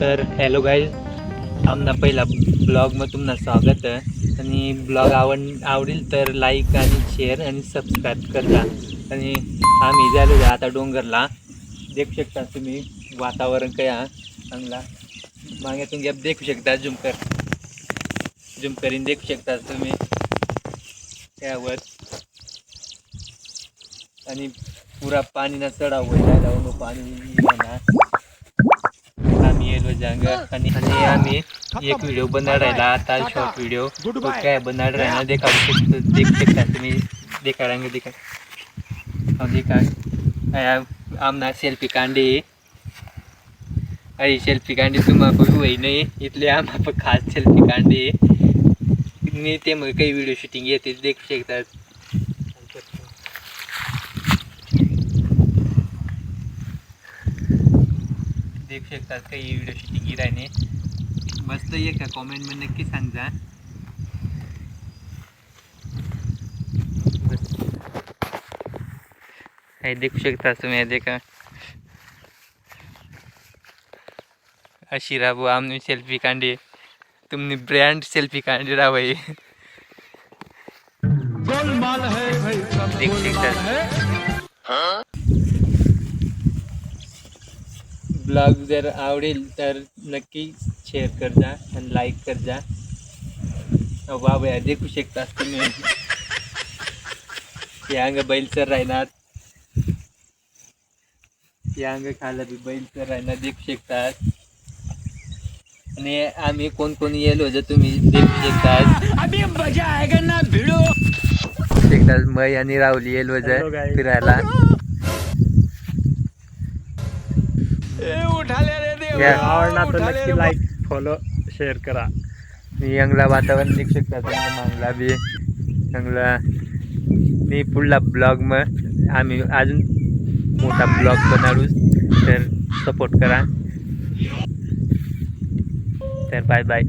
तर hello guys आमना पहिला ब्लॉगमध्ये तुम्हाला स्वागत आहे. आणि ब्लॉग आवड आवडेल तर लाईक आणि शेअर आणि सबस्क्राईब करा. आणि आम्ही झालो आता डोंगरला. देखू शकता तुम्ही वातावरण कया चांगला. मागे गॅप देखू शकता झुमकर. झुमकरीन देखू शकता तुम्ही. त्यावर. आणि पुरा पाणीना चढाव जायला पाणी ना आम्ही येलो जांग आणि आणि आम्ही एक व्हिडिओ बनणार राहिला. आता शॉर्ट व्हिडिओ तो काय बनणार राहिला देखा शकतो. देख शकता तुम्ही देखा रंग देखा अब देखा आया आमना सेल्फी कांडे. अरे सेल्फी कांडे तुम्हाला कोई वही नाही. इथले आम्हा पण खास सेल्फी कांडे. मी ते मग काही व्हिडिओ शूटिंग येते देखू शकतात. देखू शकतात काही व्हिडिओ शूटिंग राहणे मस्त आहे का? कॉमेंटमध्ये नक्की सांगा. हे देखू शकता तुम्ही हे देखा. अशी राबू आम्ही सेल्फी कांडे तुम्ही ब्रँड सेल्फी कांडे है. सब देख सकता गोलमाल है ब्लॉग जर आवडेल तर नक्की शेअर कर जा आणि लाईक कर जा बाबा देखू शकता तुम्ही. या अंग बैल चर राहणार. या अंग खायला बी बैल चर राहणार देखू शकतात आणि आम्ही कोण कोण येलो जर तुम्ही देखू शकतात अभी मजा आएगा ना भिड़ो. शकतात मै आणि राहुल येलो जर. फिरायला. आवडला तर नक्की लाईक फॉलो शेअर करा. मी चांगला वातावरण चांगला मागला बी. चांगला. मी पुढला ब्लॉग मग आम्ही अजून मोठा ब्लॉग बनाडू तर सपोर्ट करा. तर बाय बाय